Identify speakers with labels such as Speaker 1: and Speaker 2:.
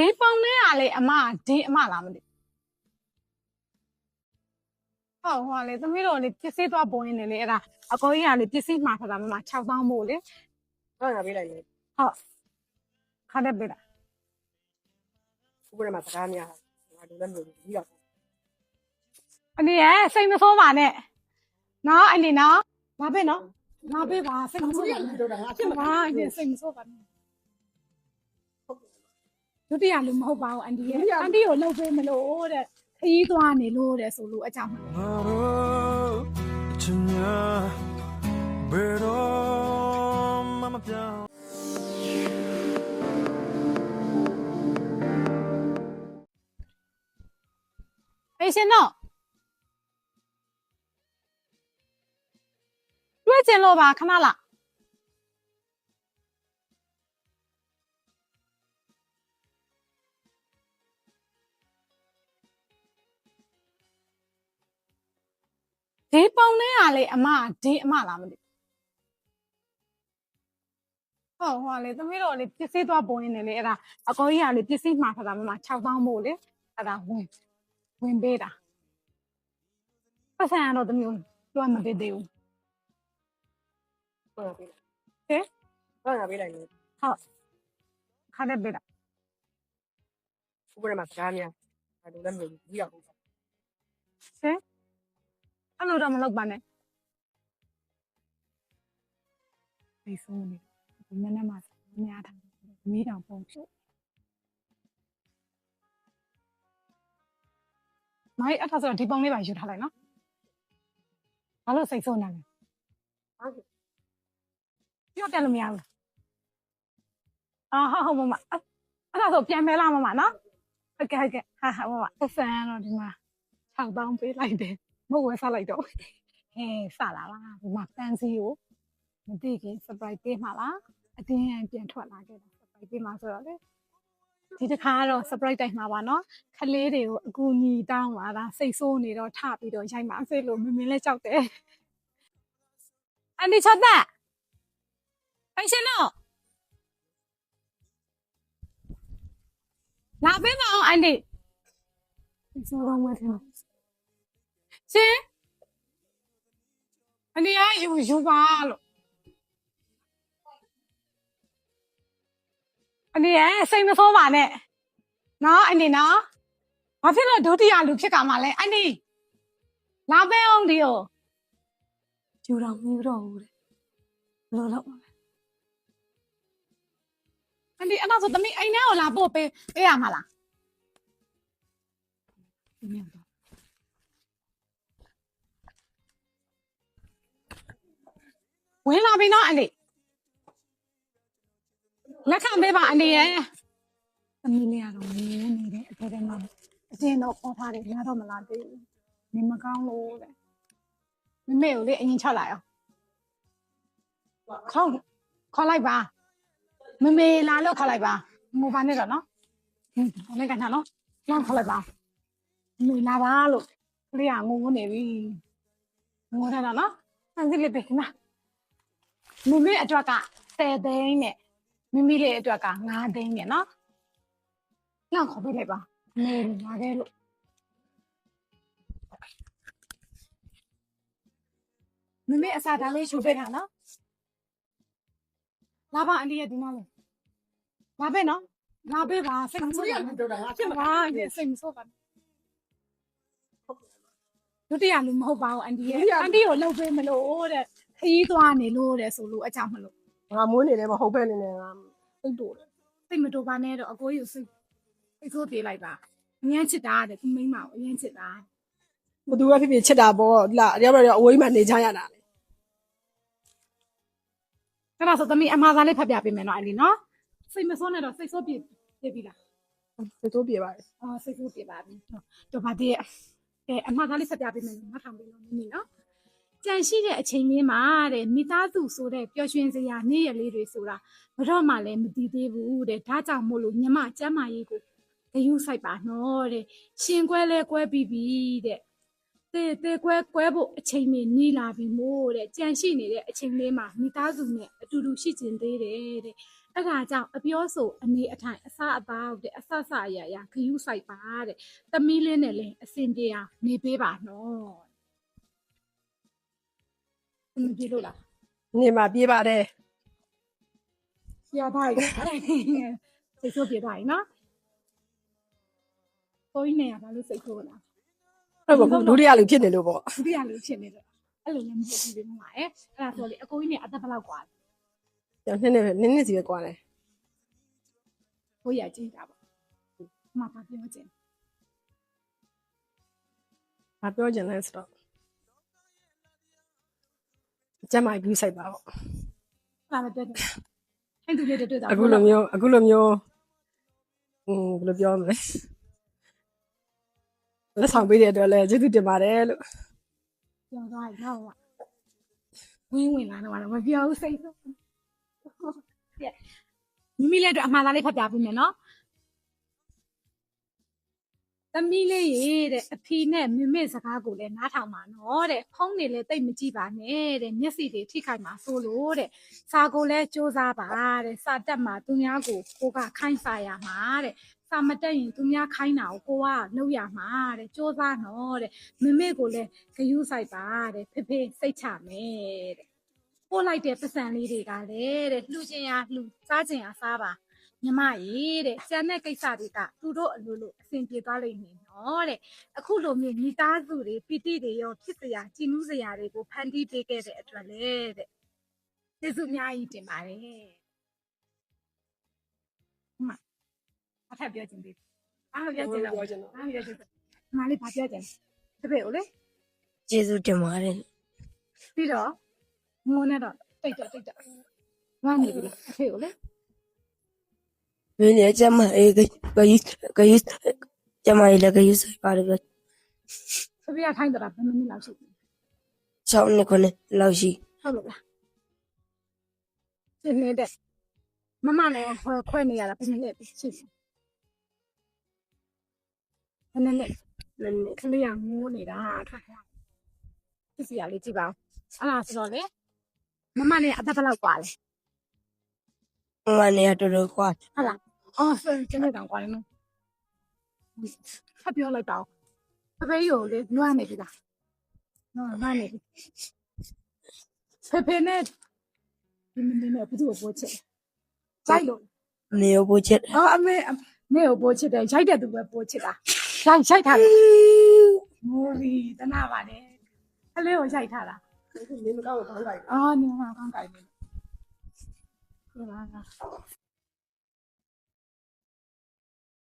Speaker 1: ဒီပုံလေးကလေအမဒီအမလားမသိဟုတ်ဟောလေသမီးတို့လေပစ္စည်းသွားပေါ်နေလေအဲ့ဒါအကိုကြီးကလေပစ္စည်းမှာထားတာမမ6000မို့လေ
Speaker 2: ဟုတ်ငါပေးလိုက်လေ
Speaker 1: ဟုတ်ခါတဲ့ပေးတာ
Speaker 2: ဥပဒေမှာစကားများငါတို့လည်းမလို့ပြီးတော့
Speaker 1: အနီရဲ့စိတ်မဆိုးပါနဲ့နော်အနီနော်မပေးနော်မပေးပါစိတ်မဆိုးပါနဲ့
Speaker 2: တို့တာငါ
Speaker 1: ဖြစ်မှာအနီစိတ်မဆိုးပါနဲ့ ဒုတိယလူမဟုတ်ပါဘူးအန်တီရဲ့အန်တီကိုလှုပ်ပေးမလို့တဲ့ခရီးသွားနေလို့တဲ့ဆိုလို့အကြောင်းမလို့
Speaker 3: ငါတို့အချင်းများဘယ်တော့မှ
Speaker 1: မပြောင်းဖေရှင်တော့တွေ့ကျင်လို့ပါခဏလား ဒီပုံလေးကလေအမဒီအမလားမသိဟုတ်ဟောလေသမီးတို့လေပစ္စည်းသွားပေါ်နေလေအဲ့ဒါအကိုကြီးကလေပစ္စည်းမှာထားတာမမ6000မို့လေအဲ့ဒါဝင်ဝင်ပေးတာပတ်စံကတော့သမီးတို့တွမ်းမပေးသေးဘူး
Speaker 2: ဟုတ်ငါပေးလိုက်
Speaker 1: ဟဲ့
Speaker 2: ဟုတ်ငါပေးလိုက်လေ
Speaker 1: ဟုတ်ခါတဲ့ပေးတာ
Speaker 2: ဥပဒေမှာစကားများငါတို့လည်းမလို့ပြီးတော့
Speaker 1: ဟဲ့ အဲ့လိုတော့မလုပ်ပါနဲ့ဒီဆိုးနေဒီနေ့နဲ့မှများတာမီးတောင်ပုံချုပ်မိုင်းအထဆိုတော့ဒီပုံလေးပါယူထားလိုက်နော်ဘာလို့စိတ်ဆိုးနေလဲ
Speaker 2: ဟုတ်ကဲ့
Speaker 1: ပြောပြလို့မရဘူးအာဟုတ်ဟုတ်မမအဲ့အဲ့ဒါဆိုပြန်မဲလာမမနော်ဟုတ်ကဲ့ဟုတ်ကဲ့ဟာဟာမမပတ်စံတော့ဒီမှာ6000ပေးလိုက်တယ် မဟုတ်ဝယ်စားလိုက်တော့ဟဲစလာလားဒီမှာပန်းစီကိုမသိခင် surprise ပေးမှာလားအတင်းအပြန်ထွက်လာခဲ့တာ surprise ပေးမှာဆိုတော့လေဒီတစ်ခါကတော့ surprise တိုက်မှာပါနော်ခလေးတွေကိုအကူညီတောင်းပါလားစိတ်ဆိုးနေတော့ထပြီးတော့ရိုက်မှာစိတ်လို့မင်းမင်းလဲကြောက်တယ်အန်ဒီချက်တဲ့ပိုင်ရှင်တော့လာပေးပါအောင်အန်ဒီဆိုတော့မထင် ရှင်အန်ဒီကယူယူပါလို့အန်ဒီရဲ့စိတ်မဆိုးပါနဲ့နော်အန်ဒီနော်ဘာဖြစ်လို့ဒုတိယလူဖြစ်ကမှာလဲအန်ဒီလာပေးအောင်ဒီကိုယူတော့မယူတော့ဘူးတဲ့ဘယ်လိုလုပ်မလဲအန်ဒီအဲ့ဒါဆိုသမီးအိမ်ထဲကိုလာပို့ပေးပေးရမှာလားဒီနေ့တော့ ဝင်လာပြီနော်အန်ဒီလက်ခံပေးပါအန်ဒီရဲ့သမီးလေးကတော့ငင်းနေတယ်အထဲထဲမှာအတင်းတော့ခေါ်ထားတယ်ရတော့မလားသေးဘူးနေမကောင်းလို့တဲ့မမေကိုလေအရင်ချလိုက်အောင်ခေါ်ခေါ်လိုက်ပါမမေလာလို့ခေါ်လိုက်ပါငိုပါနဲ့တော့နော်ဟင်းခေါ်လိုက်ကနော်နော်လမ်းခေါ်လိုက်ပါမမေလာပါလို့ကလေးကငိုငိုနေပြီငိုထားတာနော်ဆန်းစစ်လေးပဲခဏ မမေအတွက်က10သိန်းနဲ့မမီလေးအတွက်က9သိန်းနဲ့နော်လမ်းခေါ်ပေးလိုက်ပါမမေလာခဲ့လို့မမေအစာတန်းလေးရှုပ်ပေးတာနော်လာပါအန်ဒီရဲ့ဒီမှာလေလာပဲနော်လာပေးပါစိတ်မဆိုးပါနဲ့
Speaker 2: တို့တာငါ
Speaker 1: ဖြစ်မှာဒီစိတ်မဆိုးပါနဲ့ဒုတိယလူမဟုတ်ပါဘူးအန်ဒီရဲ့အန်ဒီကိုလှုပ်ပေးမလို့တဲ့ ခရီးသွားနေလို့တဲ့ဆိုလို့အကြောင်းမလို့
Speaker 2: ငါမွေးနေတယ်မဟုတ်ပဲနေနေငါသိတို့တယ်
Speaker 1: စိတ်မတိုးပါနဲ့တော့အကိုကြီးကိုစိတ်စိတ်ဆိုးပြေးလိုက်ပါအញ្ញမ်းချစ်တာတဲ့သူမိန်းမကိုအញ្ញမ်းချစ်တာ
Speaker 2: ဘသူကဖြစ်ဖြစ်ချစ်တာပေါ့လာရောက်တော့အဝေးမှာနေကြရတာလေ
Speaker 1: အဲ့ဒါဆိုသမီးအမှားစားလေးဖတ်ပြပေးမယ်နော်အန်ဒီနော်စိတ်မဆိုးနဲ့တော့စိတ်ဆိုးပြေးပြေးပြီလား
Speaker 2: သိတို့ပြေပါတယ်
Speaker 1: အော်စိတ်ဆိုးပြေးပါပြီတော့ဗာတည်းအဲအမှားသားလေးဖတ်ပြပေးမယ်နော်မထောင်ပေးလို့နည်းနည်းနော် ကြံရှိတဲ့အချိန်လေးမှာတဲ့မိသားစုဆိုတဲ့ပျော်ရွှင်စရာနေ့ရက်လေးတွေဆိုတာဘယ်တော့မှလည်းမတည်သေးဘူးတဲ့ဒါကြောင့်မို့လို့ညီမကျမ်းမာရေးကိုဂယုစိုက်ပါနော်တဲ့ရှင်ကွဲလဲကွဲပြီးပြီတဲ့တေတေကွဲကွဲဖို့အချိန်နေနီးလာပြီမို့တဲ့ကြံရှိနေတဲ့အချိန်လေးမှာမိသားစုနဲ့အတူတူရှိကျင်သေးတယ်တဲ့အဲ့ဒါကြောင့်အပြောဆိုအနေအထိုင်အစအပါဟုတ်တဲ့အဆဆအရာရာခယူးဆိုင်ပါတဲ့သမီးလေးနဲ့လည်းအစင်ပြေအောင်နေပေးပါနော်အ မပြေလို့လား
Speaker 2: နေမှာပြေးပါတယ်
Speaker 1: ရပါတယ်စိတ်ဆိုးပြေသွားပြီနော်ကိုကြီးနေရဘာလို့စိတ်ဆိုးလား
Speaker 2: ဟုတ်ကဲ့ဒုတိယလူဖြစ်နေလို့ပေါ့
Speaker 1: ဒုတိယလူဖြစ်နေတော့အဲ့လိုလည်းမဟုတ်ဘူးဒီမှာအဲအဲ့ဒါဆိုလေအကိုကြီးနဲ့အသက်ဘယ်လောက်กว่าလဲ
Speaker 2: ကျွန်တော်နှစ်နှစ်ပဲနည်းနည်းစီပဲကွာတယ်
Speaker 1: ကိုရကြည့်တာပေါ့မပါပြောချင်
Speaker 2: ဘာပြောချင်လဲဆိုတော့ ကျမကြီးဆိုင်ပါပေါ့
Speaker 1: ဘာမပြောချင်အဲ့သူလေးတွေတွေ့တာ
Speaker 2: အခုလိုမျိုးအခုလိုမျိုးอืมဘယ်လိုပြောမလဲလက်ဆောင်ပေးတဲ့အတွက်လည်းကျေးဇူးတင်ပါတယ်လို့
Speaker 1: ပြောသွားရင်တော့ဝင်းဝင်လာတော့မပြောဘူးစိတ်ဆိုးမိမိလည်းတော့အမှားသားလေးဖတ်ပြပေးမယ်နော် သမီးလေးရေတဲ့အဖေနဲ့မမေစကားကိုလည်းနားထောင်ပါနော်တဲ့ဖုန်းနေလည်းတိတ်မကြည့်ပါနဲ့တဲ့မျက်စိတွေထိခိုက်မှာဆိုလို့တဲ့စာကိုလည်းစူးစားပါတဲ့စာတက်မှာသူများကိုကိုကခိုင်းစာရမှာတဲ့စာမတက်ရင်သူများခိုင်းတာကိုကိုကလုပ်ရမှာတဲ့စူးစားနော်တဲ့မမေကိုလည်းဂယုဆိုင်ပါတဲ့ဖေဖေစိတ်ချမယ်တဲ့ပို့လိုက်တဲ့ပတ်စံလေးတွေကလည်းတဲ့လှူခြင်းရလှူစားခြင်းရစားပါ မြမရေတဲ့ကျန်တဲ့ကိစ္စတွေကသူတို့အလိုလိုအဆင်ပြေသွားလိမ့်မယ်နော်တဲ့အခုလိုမျိုးမိသားစုတွေပီတိတွေရောဖြစ်စရာကြည်နူးစရာတွေကိုဖန်တီးပေးခဲ့တဲ့အတွက်လေတဲ့ကျေးဇူးအများကြီးတင်ပါတယ်မအထက်ပြောချင်သေးတယ်အားပြောချင်တော့
Speaker 2: ပြောချင်တော့
Speaker 1: အားပြောချင်တော့ငါလေးဘာပြောချင်တပည့်ကိုလေ
Speaker 4: ကျေးဇူးတင်ပါတယ်
Speaker 1: ပြီးတော့ငုံနဲ့တော့တိတ်တော့တိတ်တော့ငါနေပြီအဖေကိုလေ
Speaker 4: မင်းရဲ့ကျမအေးကကြီးကကြီးကျမအေးလည်းကကြီးဆိုင်ပါတယ်ဗျ
Speaker 1: ဖဖေကထိုင်းတော့ဘယ်မိနစ်လောက်ရှိလဲ
Speaker 4: 6နှစ်ခုနှစ်လောက်ရှိ
Speaker 1: ဟုတ်လို့လားရှင်းနေတဲ့မမလည်းခွဲခွဲနေရတာဘယ်နဲ့လဲရှင်းဘယ်နဲ့လဲ
Speaker 4: နည်းနည်း
Speaker 1: ကလေးကငိုးနေတာထွက်သွားဖြစ်စီရလေးကြည့်ပါဦးအဲ့ဒါဆိုတော့လေမမနဲ့အသက်ဘယ်လောက်กว่าလဲ
Speaker 4: မမနဲ့အတော်တော်ကွာ
Speaker 1: ဟုတ်လားအော်ဆိုရင်ကျနေတောင်กว่าလေနော်ဖတ်ပြောလို က်ပါဦးဖဖေးရိုလေနွားနေပြီလားနော်နွားနေပြီဖဖေးနဲ့ဒီမင်းနဲ့ဘယ်သူ့ကိုပို့ချက်ကြိုက်လို့
Speaker 4: နေရဖို့ချက်
Speaker 1: အော်အမေနေကိုပို့ချစ်တယ်ရိုက်တဲ့သူပဲပို့ချစ်တာရိုက်ရိုက်ထားတယ်မိုးရီတနာပါနဲ့ကလေးကိုရိုက်ထားတာ
Speaker 2: နေမကောင်းတော့ခေါင်းကိုက်
Speaker 1: အော်နေမှာကောင်းကြိုက်နေဒီမှာ